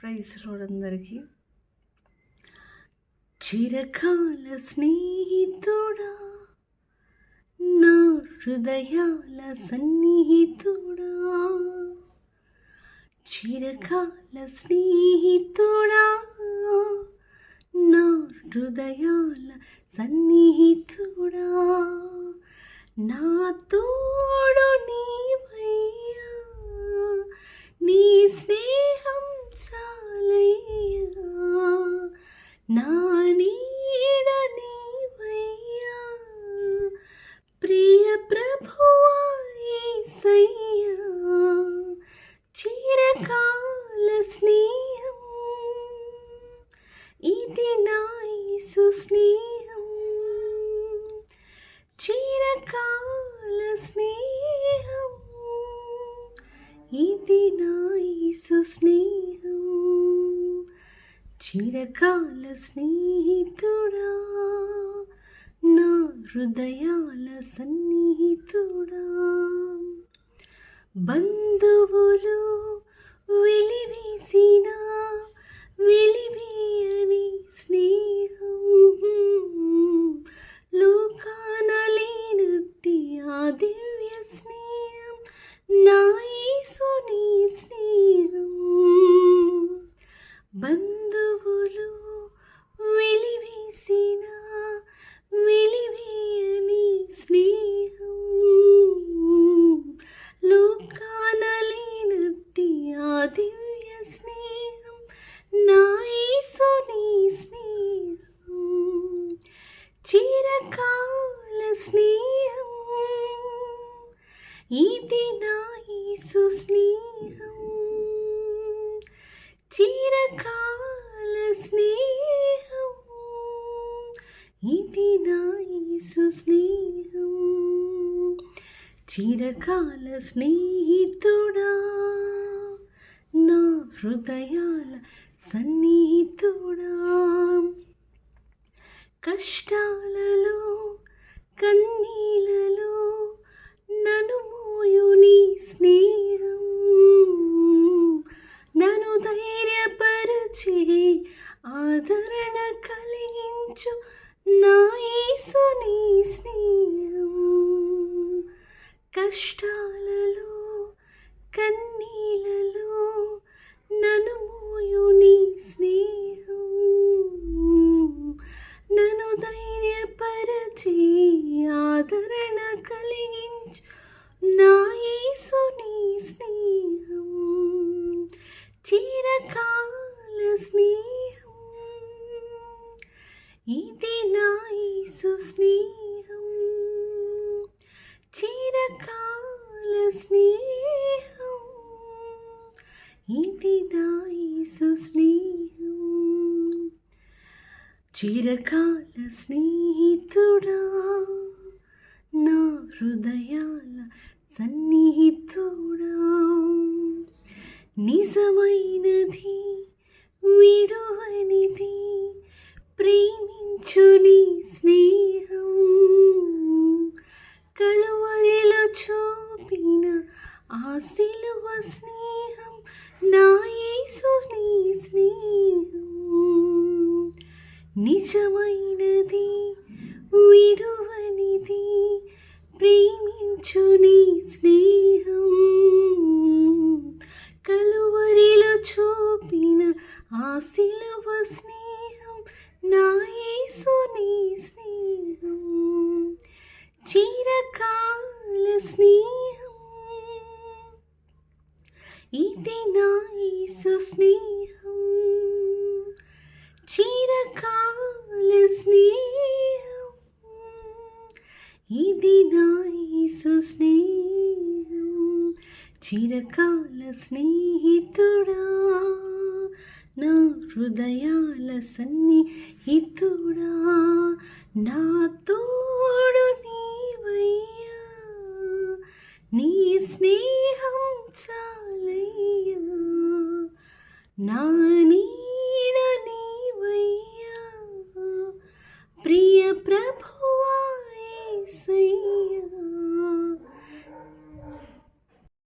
Praise రోడందరికీ చిరకాల స్నేహితుడా నా హృదయాల సన్నిహితుడా చిరకాల స్నేహితుడా నా హృదయాల సన్నిహితుడా నా తోడు నీవు ప్రియ ప్రభువా యేసయ్యా చిరకాల స్నేహం ఇది నా యేసు స్నేహం చిరకాల స్నేహం ఇది నా యేసు స్నేహం చిరకాల స్నేహితుడా నా హృదయాల సన్నిహితుడా బంధువులు చిరకాల స్నేహం ఇది నా యేసు స్నేహం. చిరకాల స్నేహం ఇది నా యేసు స్నేహం. చిరకాల స్నేహితుడా నా హృదయాల సన్నిహితుడా. కష్టాలలో కన్నీలలో నను మోయుని స్నేహం. నను ధైర్యపరచే ఆదరణ కలిగించు నాయసుని స్నేహం. కష్టాలలో కన్నీలలో స్నేహం. ఇది నా యేసు స్నేహం. చిరకాల స్నేహం. ఇది నా యేసు స్నేహం. చిరకాల స్నేహితుడా నా హృదయా ప్రేమించు స్నేహం కలువరిలో చూపిన ఆ సిలువ స్నేహం నా యేసు స్నేహం. నిజమైనది విడువనిది ప్రేమించుని స్నేహం కలువరిలో చూపిన ఆ సిలువ స్నేహం నా యేసు నీ స్నేహం చిరకాల స్నేహం. ఇది నా యేసు స్నేహం చిరకాల స్నేహం. ఇది నా యేసు స్నేహం చిరకాల స్నేహితుడా. నా హృదయాల సన్నిహితుడా నా తోడు నీవయ్యా నీ స్నేహం చాలయ్యా నా